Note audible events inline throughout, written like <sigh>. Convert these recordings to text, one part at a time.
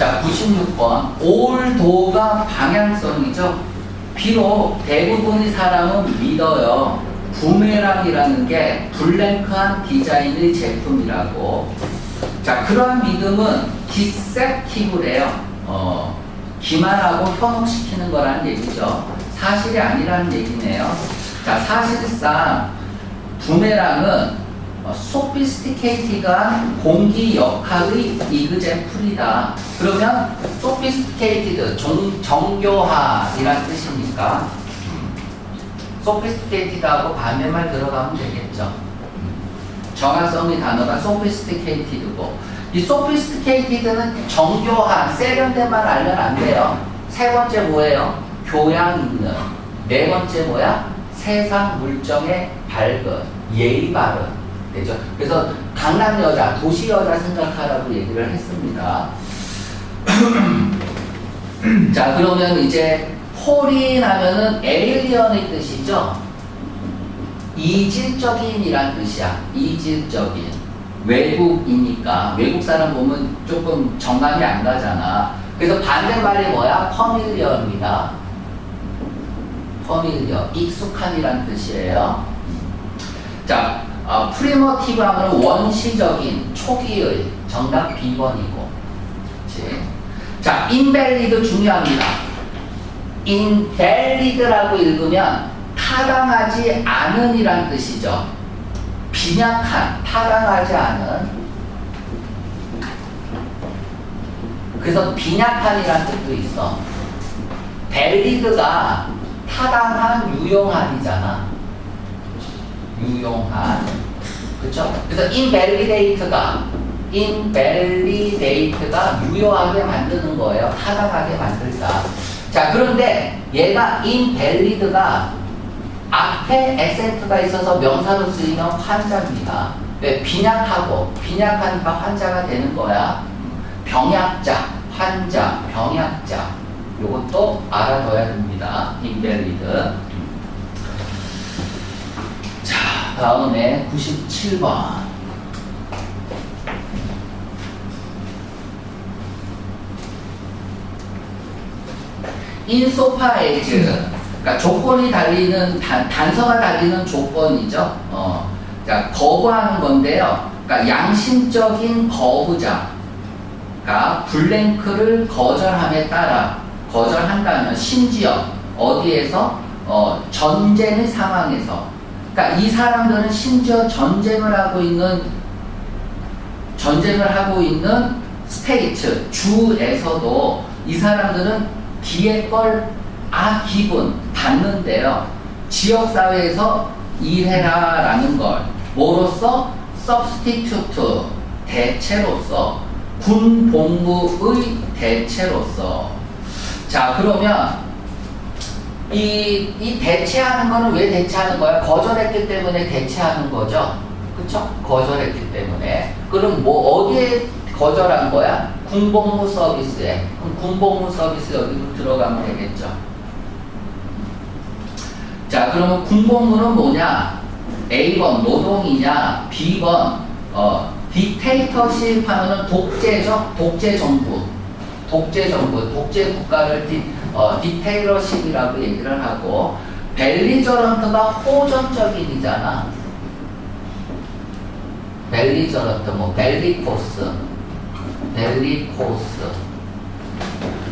자, 96번. 올도가 방향성이죠. 비록 대부분의 사람은 믿어요. 부메랑이라는 게 블랭크한 디자인의 제품이라고. 자, 그러한 믿음은 디셉티브래요. 어, 기만하고 현혹시키는 거라는 얘기죠. 사실이 아니라는 얘기네요. 자, 사실상 부메랑은 어, 소피스티케이티가 공기 역학의 이그제플이다. 그러면 소피스티케이티드 정, 정교화이란 뜻입니까? 소피스티케이티드하고 반대말 들어가면 되겠죠. 정화성의 단어가 sophisticated고 이 sophisticated는 정교한 세련된 말 알면 안 돼요. 세 번째 뭐예요? 교양 있는. 네 번째 뭐야? 세상 물정에 밝은 예의 바른. 되죠. 그래서 강남 여자, 도시 여자 생각하라고 얘기를 했습니다. <clears throat> 자, 그러면 이제 폴인 하면은 에일리언의 뜻이죠. 이질적인이란 뜻이야. 이질적인. 외국이니까 외국 사람 보면 조금 정감이 안 가잖아. 그래서 반대말이 뭐야? 퍼밀리언입니다. 퍼밀리언. 익숙한이란 뜻이에요. 자, 어, 프리머티브 하면 원시적인, 초기의. 정답 B번이고. 그치? 자, 인벨리드 중요합니다. 인벨리드라고 읽으면 타당하지 않은 이란 뜻이죠. 빈약한, 타당하지 않은. 그래서 빈약한이란 뜻도 있어. 벨리드가 타당한, 유용한이잖아. 유용한. 그쵸? 그래서 invalidate가, invalidate가 유효하게 만드는 거예요. 타당하게 만들다. 자, 그런데 얘가 invalid가 앞에 에센트가 있어서 명사로 쓰이면 환자입니다. 왜? 빈약하고, 빈약하니까 환자가 되는 거야. 병약자, 환자, 병약자. 요것도 알아둬야 됩니다. invalid. 자, 다음에 97번. insofar 그러니까 조건이 달리는 단, 단서가 달리는 조건이죠. 어, 자 거부하는 건데요. 그러니까 양심적인 거부자가 블랭크를 거절함에 따라 거절한다면 심지어 어디에서 어, 전쟁의 상황에서 그러니까 이 사람들은 심지어 전쟁을 하고 있는 전쟁을 하고 있는 스테이트 주에서도 이 사람들은 뒤에 걸아 기분 받는데요. 지역 사회에서 일해라라는 걸 뭐로서 substitute 대체로서 군 복무의 대체로서 자 그러면 이, 이 대체하는 거는 왜 대체하는 거야? 거절했기 때문에 대체하는 거죠. 그쵸? 거절했기 때문에. 그럼 뭐 어디에 거절한 거야? 군복무 서비스에. 그럼 군복무 서비스 여기로 들어가면 되겠죠. 자, 그러면 군복무는 뭐냐? A번 노동이냐? B번 어, 디테이터십 하면은 독재죠? 독재 정부. 독재 정부, 독재 국가를 디, 어, 디테이러십이라고 얘기를 하고 벨리저런트가 호전적인이잖아. 벨리저런트, 뭐 벨리코스, 벨리코스.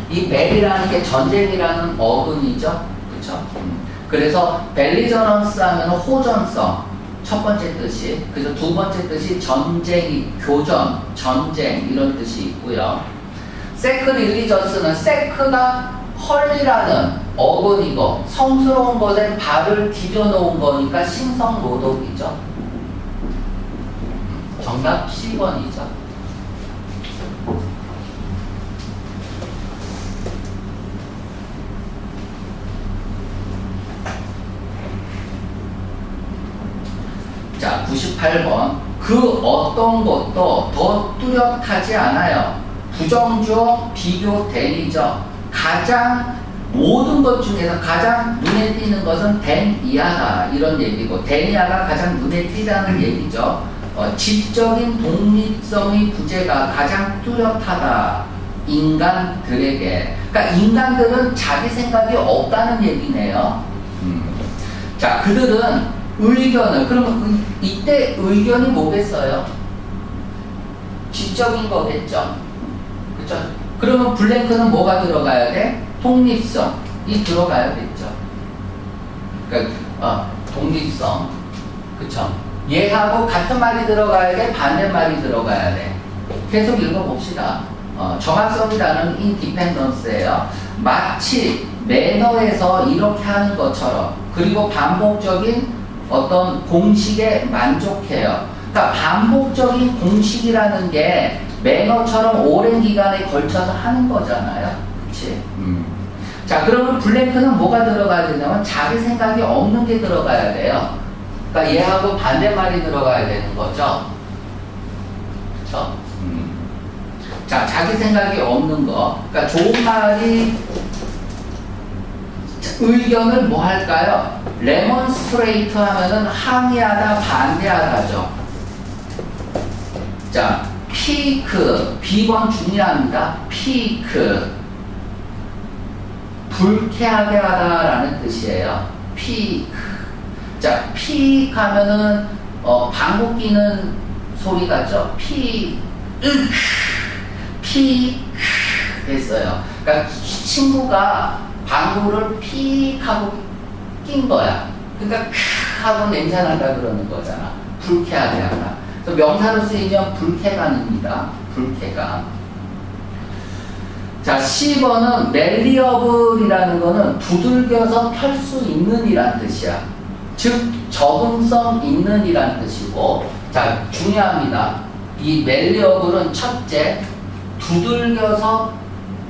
이 벨이라는 게 전쟁이라는 어근이죠, 그렇죠? 그래서 벨리저런스 하면 호전성 첫 번째 뜻이 그래서 두 번째 뜻이 전쟁이 교전, 전쟁 이런 뜻이 있고요. 세크 릴리저스는 세크가 헐리라는 어근이고 성스러운 것에 발을 디뎌 놓은 거니까 신성 노동이죠. 정답 10번이죠. 자, 98번. 그 어떤 것도 더 뚜렷하지 않아요. 부정주어 비교 대리죠. 가장 모든 것 중에서 가장 눈에 띄는 것은 댄 이하다 이런 얘기고 댄 이하가 가장 눈에 띄다는 얘기죠. 어, 지적인 독립성의 부재가 가장 뚜렷하다 인간들에게. 그러니까 인간들은 자기 생각이 없다는 얘기네요. 음. 자, 그들은 의견을, 그러면 의- 이때 의견이 뭐겠어요? 지적인 거겠죠. 그죠? 그러면 블랭크는 뭐가 들어가야 돼? 독립성이 들어가야겠죠. 그러니까, 어, 독립성. 그쵸? 얘하고 같은 말이 들어가야 돼? 반대말이 들어가야 돼? 계속 읽어봅시다. 어, 정확성이라는 인디펜던스예요. 마치 매너에서 이렇게 하는 것처럼 그리고 반복적인 어떤 공식에 만족해요. 그러니까 반복적인 공식이라는 게 매너처럼 오랜 기간에 걸쳐서 하는 거잖아요. 그치? 음. 자, 그러면 블랭크는 뭐가 들어가야 되냐면 자기 생각이 없는 게 들어가야 돼요. 그러니까 얘하고 반대말이 들어가야 되는 거죠. 그쵸? 음. 자, 자기 생각이 없는 거. 그러니까 좋은 말이 의견을 뭐 할까요? 레몬스트레이트 하면은 항의하다, 반대하다죠. 자, 피크. 비번 중요합니다. 피크. 불쾌하게 하다라는 뜻이에요. 피크. 자, 피크 하면은, 어, 방구 끼는 소리 같죠? 피, 으크. 피, 크 했어요. 그러니까 친구가 방구를 픽 하고 낀 거야. 그러니까 크 하고 냄새 난다 그러는 거잖아. 불쾌하게 하다. 그래서 명사로 쓰이면 불쾌감입니다. 불쾌감. 자, 10번은 멜리어블이라는 거는 두들겨서 펼 수 있는 이란 뜻이야. 즉, 적응성 있는 이란 뜻이고, 자, 중요합니다. 이 멜리어블은 첫째, 두들겨서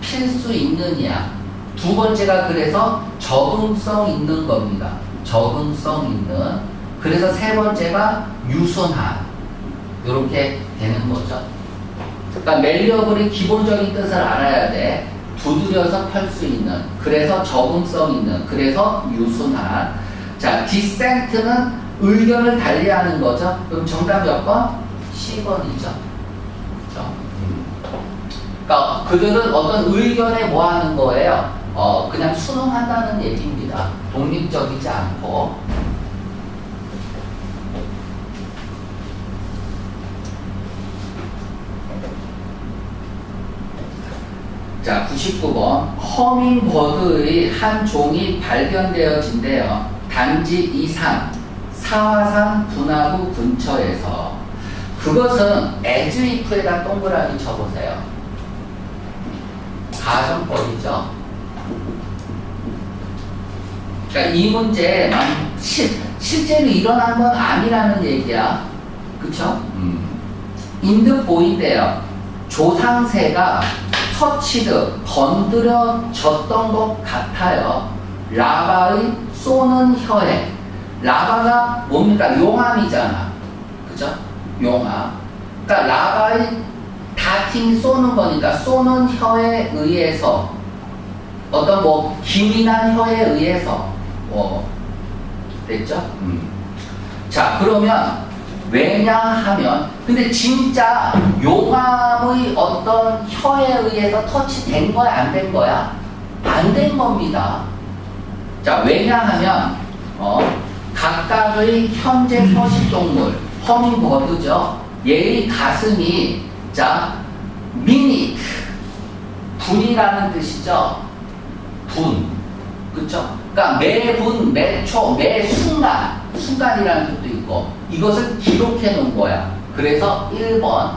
필 수 있느냐. 두 번째가 그래서 적응성 있는 겁니다. 적응성 있는. 그래서 세 번째가 유순한. 이렇게 되는 거죠. 그러니까 멜리어블의 기본적인 뜻을 알아야 돼. 두드려서 펼 수 있는. 그래서 적응성 있는. 그래서 유순한. 자, 디센트는 의견을 달리하는 거죠. 그럼 정답 몇 번? 10번이죠. 그렇죠? 그러니까 그들은 어떤 의견에 뭐 하는 거예요? 어, 그냥 순응한다는 얘기입니다. 독립적이지 않고. 자, 99번. 허밍버드의 한 종이 발견되어진대요. 단지 이상, 사화산 분화구 근처에서. 그것은 as if에다 동그라미 쳐보세요. 가정법이죠. 그러니까 이 문제 실, 실제로 일어난 건 아니라는 얘기야. 그쵸? 음. 인드 보인대요. 조상세가 터치드, 건드려졌던 것 같아요. 라바의 쏘는 혀에. 라바가 뭡니까? 용암이잖아. 그죠? 용암. 그러니까 라바의 다팅 쏘는 거니까 쏘는 혀에 의해서 어떤 뭐 기민한 혀에 의해서 뭐 됐죠? 음. 자 그러면 왜냐하면 근데 진짜 용암의 어떤 혀에 의해서 터치된 거야 안 된 거야? 안 된 겁니다. 자 왜냐하면 어, 각각의 현재 서식 동물 허밍버드죠. 얘의 가슴이 자 미니트 분이라는 뜻이죠. 분 그쵸? 그러니까 매분, 매초, 매 순간 순간이라는 뜻도 있고 이것을 기록해 놓은 거야. 그래서 1번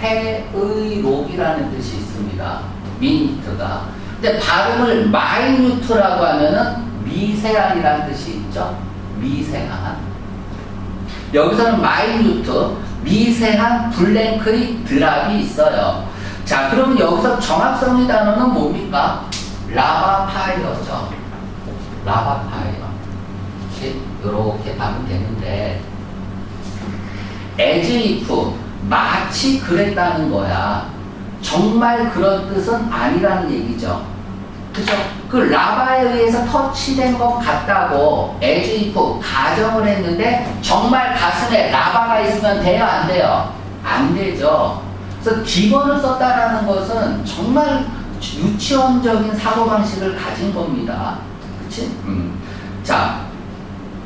회의록이라는 뜻이 있습니다. 미니트가. 근데 발음을 마이뉴트라고 하면은 미세한이라는 뜻이 있죠. 미세한. 여기서는 마이뉴트, 미세한 블랭크의 드랍이 있어요. 자, 그러면 여기서 정합성의 단어는 뭡니까? 라바파이어죠. 라바파이어. 이렇게 하면 되는데, as if, 마치 그랬다는 거야. 정말 그런 뜻은 아니라는 얘기죠. 그죠? 그 라바에 의해서 터치된 것 같다고 as if 가정을 했는데 정말 가슴에 라바가 있으면 돼요 안 돼요? 안 되죠. 그래서 기본을 썼다라는 것은 정말 유치원적인 사고방식을 가진 겁니다. 그치? 음. 자,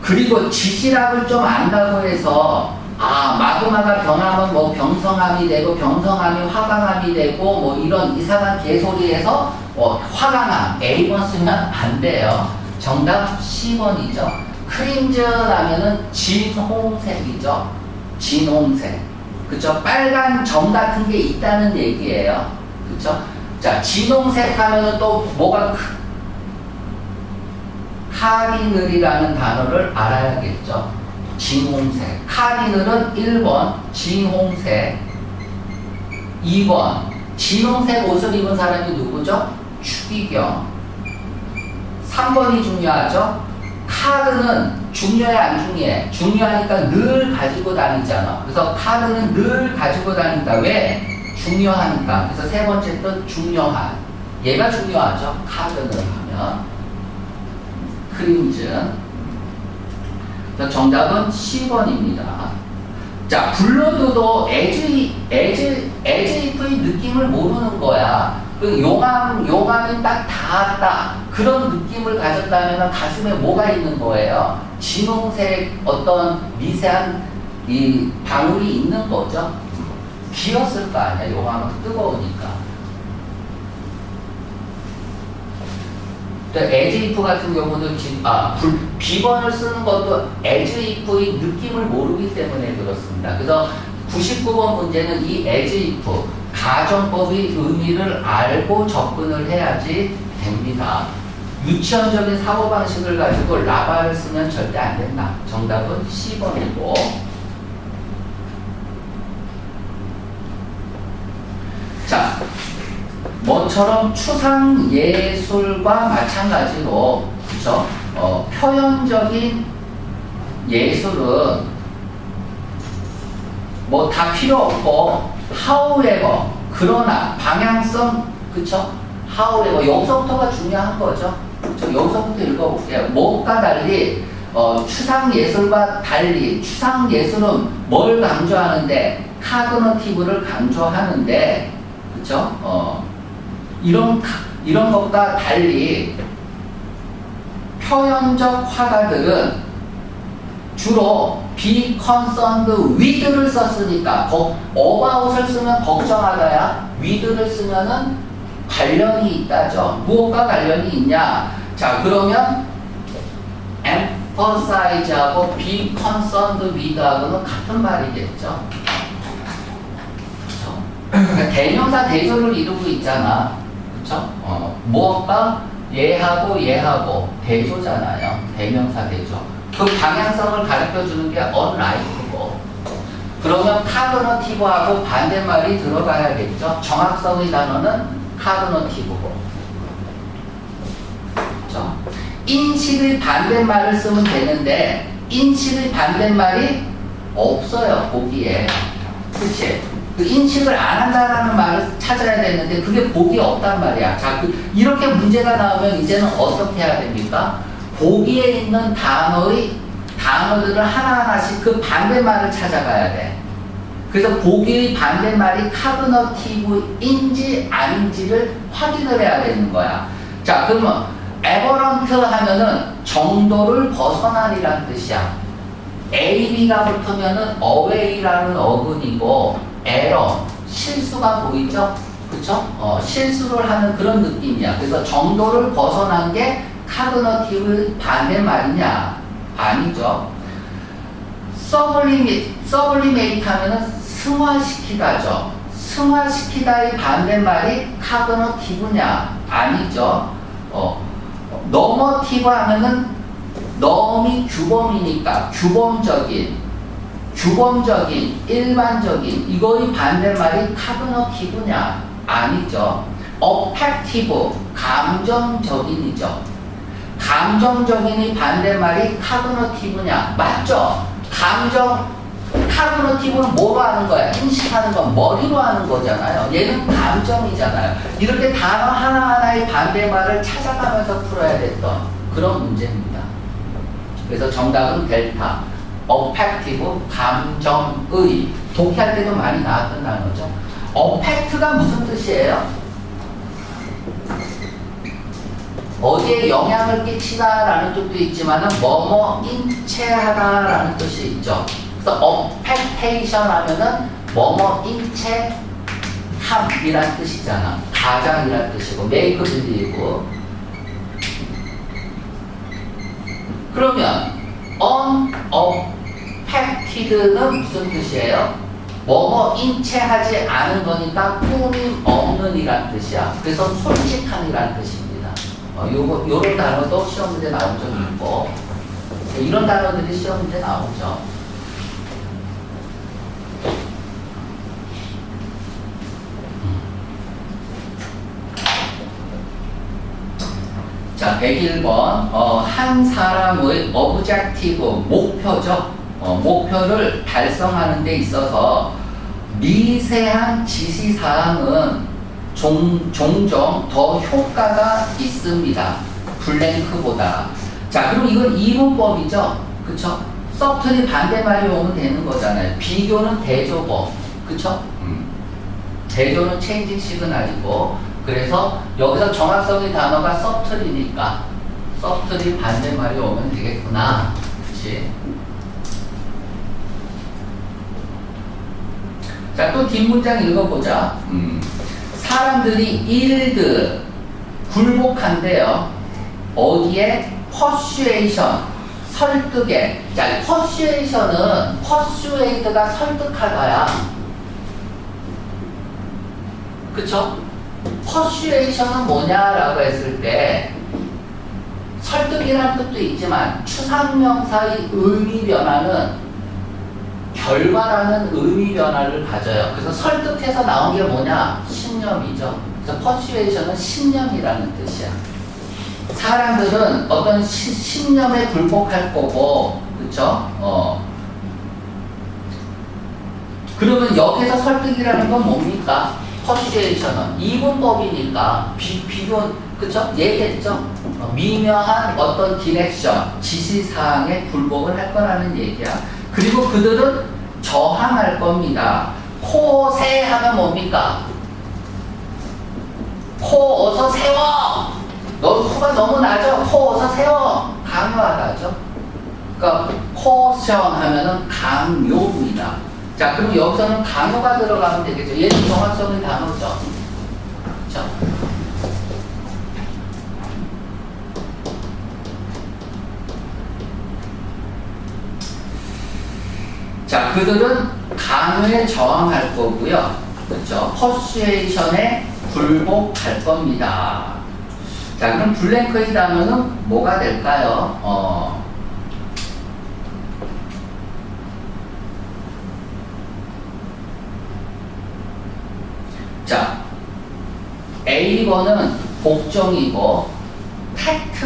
그리고 지질학을 좀 안다고 해서 아 마그마가 변하면 뭐 병성함이 되고 병성함이 화강함이 되고 뭐 이런 이상한 개소리에서 뭐 화강함 A번 쓰면 안 돼요. 정답 C번이죠. 크림즈라면은 진홍색이죠. 진홍색. 그쵸? 빨간 점 같은 게 있다는 얘기예요. 그쵸? 자, 진홍색 하면은 또 뭐가 크- 카디늘이라는 단어를 알아야겠죠. 진홍색. 카디늘은 1번 진홍색. 2번 진홍색 옷을 입은 사람이 누구죠? 추기경. 3번이 중요하죠. 카드는 중요해 안 중요해? 중요하니까 늘 가지고 다니잖아. 그래서 카드는 늘 가지고 다닌다. 왜? 중요하니까. 그래서 세 번째 뜻 중요한. 얘가 중요하죠. 카드는 하면. 크림즈. 정답은 10번입니다. 자, 블러드도 에즈, 에즈, 에즈이프의 느낌을 모르는 거야. 그 용암, 용암이 딱 닿았다. 그런 느낌을 가졌다면 가슴에 뭐가 있는 거예요? 진홍색 어떤 미세한 이 방울이 있는 거죠. 기었을 거 아니야, 용암은 뜨거우니까. 에즈이프 같은 경우도 지- 아, 불, 비번을 쓰는 것도 에즈이프의 느낌을 모르기 때문에 그렇습니다. 그래서 99번 문제는 이 에즈이프 가정법의 의미를 알고 접근을 해야지 됩니다. 유치원적인 사고방식을 가지고 라바를 쓰면 절대 안 된다. 정답은 C번이고 자, 뭐처럼 추상 예술과 마찬가지로 그죠? 어, 표현적인 예술은 뭐 다 필요 없고 however 그러나 방향성 그쵸? however 여기서부터가 중요한 거죠. 그쵸? 여기서부터 읽어볼게요. 무엇과 달리 어, 추상 예술과 달리 추상 예술은 뭘 강조하는데 카그너티브를 강조하는데 그쵸? 어, 이런 카- 이런 것과 달리 표현적 화가들은 주로 be concerned with를 썼으니까 거, about을 쓰면 걱정하다야 with를 쓰면은 관련이 있다죠. 무엇과 관련이 있냐? 자 그러면 emphasize하고 be concerned with하고는 같은 말이겠죠. 그렇죠? 그러니까 대명사 대조를 이루고 있잖아. 그렇죠? 어, 무엇과 얘하고 얘하고 대조잖아요. 대명사 대조. 그 방향성을 가르쳐 주는 게 unlike고. 그러면 카그너티브하고 반대말이 들어가야겠죠. 정확성의 단어는 카그너티브고. 그렇죠? 인식의 반대말을 쓰면 되는데 인식의 반대말이 없어요. 보기에. 그치? 그 인식을 안 한다라는 말을 찾아야 되는데 그게 보기에 없단 말이야. 자, 그 이렇게 문제가 나오면 이제는 어떻게 해야 됩니까? 보기에 있는 단어의 단어들을 하나하나씩 그 반대말을 찾아가야 돼. 그래서 보기의 반대말이 카그너티브인지 아닌지를 확인을 해야 되는 거야. 자, 그러면 에버런트 하면은 정도를 벗어나리란 뜻이야. A, B가 붙으면은 away라는 어근이고 error, 실수가 보이죠? 그쵸? 어, 실수를 하는 그런 느낌이야. 그래서 정도를 벗어난 게 카그너티브 반대 말이냐? 아니죠. 서블리메, 서블리메이트 하면은 승화시키다죠. 승화시키다의 반대말이 카그너티브냐? 아니죠. 어, 너머티브 하면은 너미 규범이니까 규범적인 규범적인 일반적인 이거의 반대말이 카그너티브냐? 아니죠. 어펙티브 감정적인이죠. 감정적인의 반대말이 카그너티브냐? 맞죠. 감정 카그너티브는 뭐로 하는 거야? 인식하는 건 머리로 하는 거잖아요. 얘는 감정이잖아요. 이렇게 단어 하나하나의 반대말을 찾아가면서 풀어야 됐던 그런 문제입니다. 그래서 정답은 델타. 어펙티브 감정의 독해할 때도 많이 나왔던 단어죠. 어펙트가 무슨 뜻이에요? 어디에 영향을 끼치다라는 뜻도 있지만은 뭐뭐 인체하다라는 뜻이 있죠. 그래서 어펙테이션 하면은 뭐뭐 인체 함이란 뜻이잖아. 가장이란 뜻이고 메이크 빌리고 그러면 unaffected는 무슨 뜻이에요? 뭐뭐 인체하지 않은 거니까 꾸밈 없는 이란 뜻이야. 그래서 솔직함이란 뜻입니다. 어, 요거, 요런 단어도 시험 문제 나온 적이 있고, 이런 단어들이 시험 문제 나오죠. 자, 101번. 어, 한 사람의 어브젝티브, 목표죠. 어, 목표를 달성하는 데 있어서 미세한 지시사항은 종, 종종 더 효과가 있습니다. 블랭크보다. 자, 그럼 이건 이문법이죠. 그쵸? 서틀이 반대말이 오면 되는 거잖아요. 비교는 대조법. 그쵸? 음. 대조는 체인징 시그널이고 그래서 여기서 정확성의 단어가 서틀이니까 서틀이 반대말이 오면 되겠구나. 그치? 자, 또 뒷문장 읽어보자. 음. 사람들이 일드 굴복한대요. 어디에? 퍼슈에이션 설득에. 자, 퍼슈에이션은 퍼슈에이드가 설득하다야. 그쵸? 퍼슈에이션은 뭐냐라고 했을 때 설득이라는 뜻도 있지만 추상명사의 의미 변화는 결과라는 의미 변화를 가져요. 그래서 설득해서 나온 게 뭐냐? 신념이죠. 그래서 퍼슈에이션은 신념이라는 뜻이야. 사람들은 어떤 시, 신념에 굴복할 거고, 그쵸? 어. 그러면 여기서 설득이라는 건 뭡니까? 퍼슈에이션은 이분법이니까 비, 비교, 그쵸? 얘기했죠? 어, 미묘한 어떤 디렉션, 지시사항에 굴복을 할 거라는 얘기야. 그리고 그들은 저항할 겁니다. 코세 하면 뭡니까? 코 어서 세워! 너 코가 너무 낮아. 코 어서 세워! 강요하다죠. 그러니까 코션 하면은 강요입니다. 자, 그럼 여기서는 강요가 들어가면 되겠죠. 얘는 정확성의 단어죠. 그렇죠? 자, 그들은 강요에 저항할 거고요. 그렇죠? 퍼수에이션에 굴복할 겁니다. 자, 그럼 블랭크의 단어는 뭐가 될까요? 어, 자, A번은 복종이고 팩트